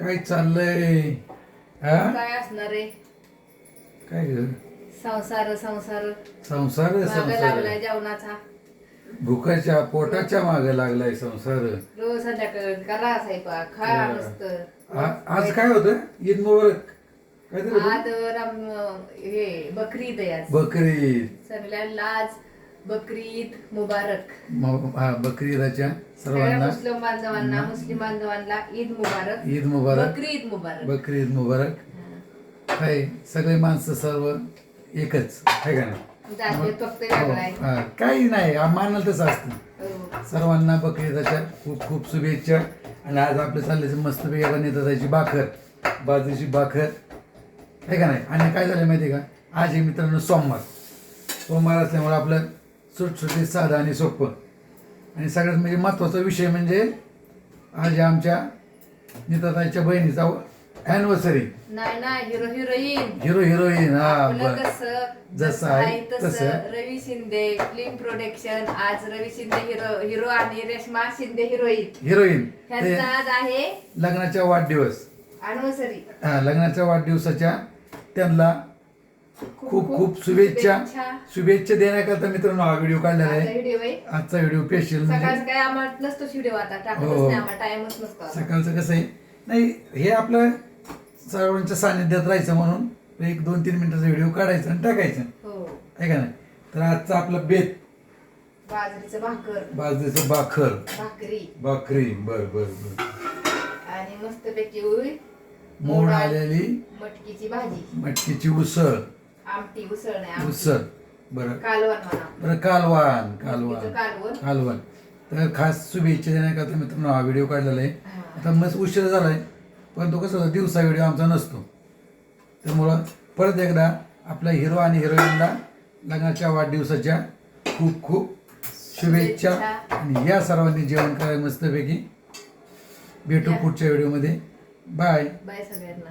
काय चाललंय? हा काय असणार आहे? काय ग? संसार संसार. संसार आहे, माग संसार लागलाय जेवणाचा. भुकाच्या पोटाच्या मागे लागलाय संसार. रोज संध्याकाळ करा स्वयंपाक खा हा. मस्त. आ- आज काय होतं? ईद मुबारक. काय? आज राम हे बकरी बकरी सगळ्यांना आज बकरी ईद मुबारक. म- हा सगळ्या सर्वांना मुस्लिम बांधवांना मुस्लिम बांधवांना ईद मुबारक. ईद मुबारक. बकरी ईद मुबारक. बकरी ईद मुबारक. काय सगळे माणसं सर्व एकच. आहे का नाही? फक्त हो, वेगळा आहे. हा, काही नाही मानाल तसं असतं. हो. सर्वांना बकरी ईदाच्या खूप खूप शुभेच्छा. आणि आज आपलं चालले मस्त वेगळा नेताची भाकर बाजरीची भाकर आहे का नाही? आणि काय झालं माहिती आहे का? आज आहे मित्रांनो सोमवार. सोमवार असल्यामुळे आपलं सुटसुटीत साधं आणि सोपं. आणि सगळ्यात म्हणजे महत्त्वाचा विषय म्हणजे आज आमच्या निताताईच्या बहिणीचा ॲनिव्हर्सरी नाही ना हिरो हिरोईन. Hero heroine. हा आपलं बर. कसं? जसं आहे तसं. रवी शिंदे फिल्म प्रोडक्शन आज रवी शिंदे हिरो हिरो आणि रेश्मा शिंदे हिरोईन. हिरोईन. ते ह्यांचा आज आहे लग्नाचा वाढदिवस. अनिव्हर्सरी हा लग्नाच्या वाढदिवसाच्या त्यांना खूप खूप शुभेच्छा. शुभेच्छा देण्याकरता मित्रांनो हा व्हिडिओ काढलेला आहे. आजचा व्हिडिओ स्पेशल म्हणजे सकाळचं टाकतच हो. सकाळचं कसं आहे? नाही हे आपलं सर्वांच्या सानिध्यात राहायचं म्हणून एक दोन तीन मिनिटाचा व्हिडिओ काढायचा आणि टाकायचं. हो. आहे का नाही? तर आजचा आपला बेत. बाजरीचं भाकर. बाजरीचं बाखर भाकरी. भाकरी. बर बर बर. आणि मस्तपैकी उई मोड आलेली मटकीची भाजी. मटकीची उसळ. आमटी उसळ नाही आमटी. उसळ बरं. कालवण म्हणा. बरं कालवान कालवान कालवण. कालवण. तर खास शुभेच्छा देण्याकरता मित्रांनो हा व्हिडिओ काढलेला आहे. हा. आता मस्त उशीर झालाय पण तो कसं होतं दिवसा व्हिडिओ आमचा नसतो. त्यामुळं परत एकदा आपल्या हिरो आणि हिरोईनला लग्नाच्या वाढदिवसाच्या खूप खूप शुभेच्छा. आणि या सर्वांनी जेवण करायला मस्तपैकी भेटू या. पुढच्या व्हिडिओमध्ये. बाय. बाय सगळ्यांना.